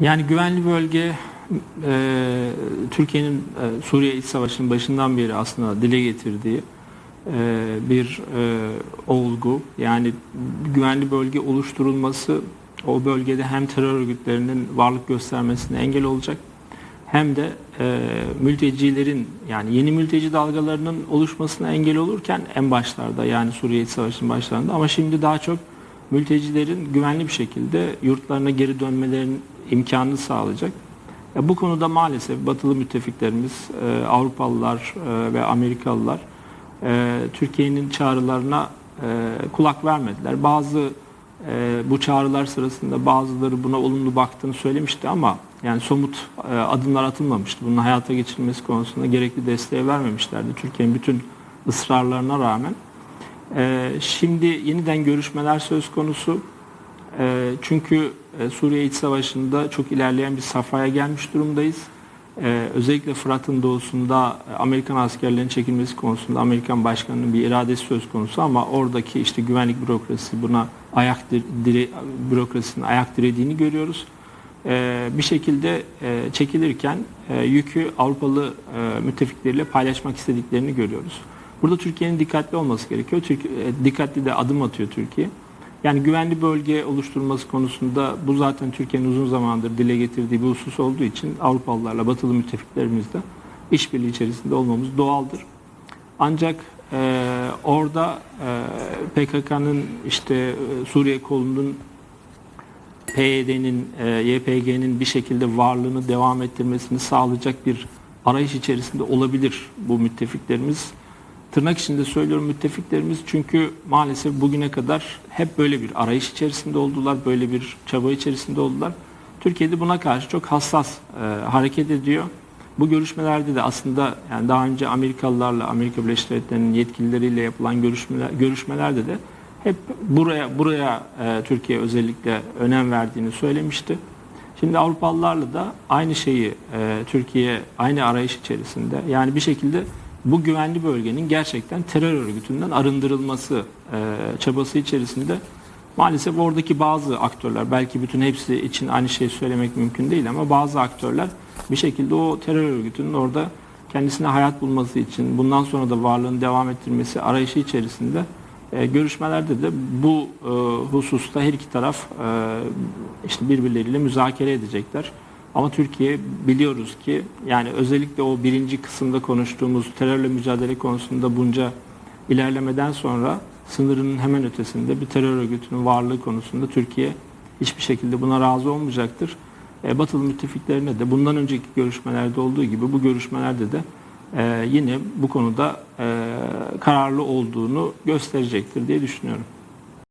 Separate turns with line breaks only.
Yani güvenli bölge e, Türkiye'nin e, Suriye İç Savaşı'nın başından beri aslında dile getirdiği e, bir e, olgu. Yani güvenli bölge oluşturulması o bölgede hem terör örgütlerinin varlık göstermesine engel olacak hem de e, mültecilerin yani yeni mülteci dalgalarının oluşmasına engel olurken en başlarda yani Suriye İç Savaşı'nın başlarında ama şimdi daha çok mültecilerin güvenli bir şekilde yurtlarına geri dönmelerinin imkanını sağlayacak. Ya bu konuda maalesef batılı müttefiklerimiz, e, Avrupalılar e, ve Amerikalılar e, Türkiye'nin çağrılarına e, kulak vermediler. Bazı e, bu çağrılar sırasında bazıları buna olumlu baktığını söylemişti ama yani somut e, adımlar atılmamıştı. Bunun hayata geçirilmesi konusunda gerekli desteği vermemişlerdi. Türkiye'nin bütün ısrarlarına rağmen. E, şimdi yeniden görüşmeler söz konusu. E, çünkü e, Suriye İç Savaşı'nda çok ilerleyen bir safhaya gelmiş durumdayız. E, özellikle Fırat'ın doğusunda e, Amerikan askerlerinin çekilmesi konusunda Amerikan başkanının bir iradesi söz konusu ama oradaki işte güvenlik bürokrasisi buna ayak dir- dire, bürokrasinin ayak dirediğini görüyoruz. Bir şekilde e, çekilirken yükü Avrupalı müttefikleriyle paylaşmak istediklerini görüyoruz. Burada Türkiye'nin dikkatli olması gerekiyor. Türkiye, e, dikkatli de adım atıyor Türkiye. Yani güvenli bölge oluşturulması konusunda bu zaten Türkiye'nin uzun zamandır dile getirdiği bir husus olduğu için Avrupalılarla, batılı müttefiklerimizle işbirliği içerisinde olmamız doğaldır. Ancak e, orada e, PKK'nın işte e, Suriye kolunun PYD'nin, e, YPG'nin bir şekilde varlığını devam ettirmesini sağlayacak bir arayış içerisinde olabilir bu müttefiklerimiz. Tırnak içinde söylüyorum müttefiklerimiz çünkü maalesef bugüne kadar hep böyle bir arayış içerisinde oldular, böyle bir çaba içerisinde oldular. Türkiye'de buna karşı çok hassas e, hareket ediyor. Bu görüşmelerde de aslında yani daha önce Amerikalılarla, Amerika Birleşik Devletleri'nin yetkilileriyle yapılan görüşmeler, görüşmelerde de hep buraya buraya e, Türkiye özellikle önem verdiğini söylemişti. Şimdi Avrupalılarla da aynı şeyi e, Türkiye aynı arayış içerisinde yani bir şekilde bu güvenli bölgenin gerçekten terör örgütünden arındırılması e, çabası içerisinde maalesef oradaki bazı aktörler belki bütün hepsi için aynı şeyi söylemek mümkün değil ama bazı aktörler bir şekilde o terör örgütünün orada kendisine hayat bulması için bundan sonra da varlığını devam ettirmesi arayışı içerisinde e, görüşmelerde de bu e, hususta her iki taraf e, işte birbirleriyle müzakere edecekler. Ama Türkiye biliyoruz ki yani özellikle o birinci kısımda konuştuğumuz terörle mücadele konusunda bunca ilerlemeden sonra sınırının hemen ötesinde bir terör örgütünün varlığı konusunda Türkiye hiçbir şekilde buna razı olmayacaktır. E, batılı müttefiklerine de bundan önceki görüşmelerde olduğu gibi bu görüşmelerde de e, yine bu konuda e, kararlı olduğunu gösterecektir diye düşünüyorum.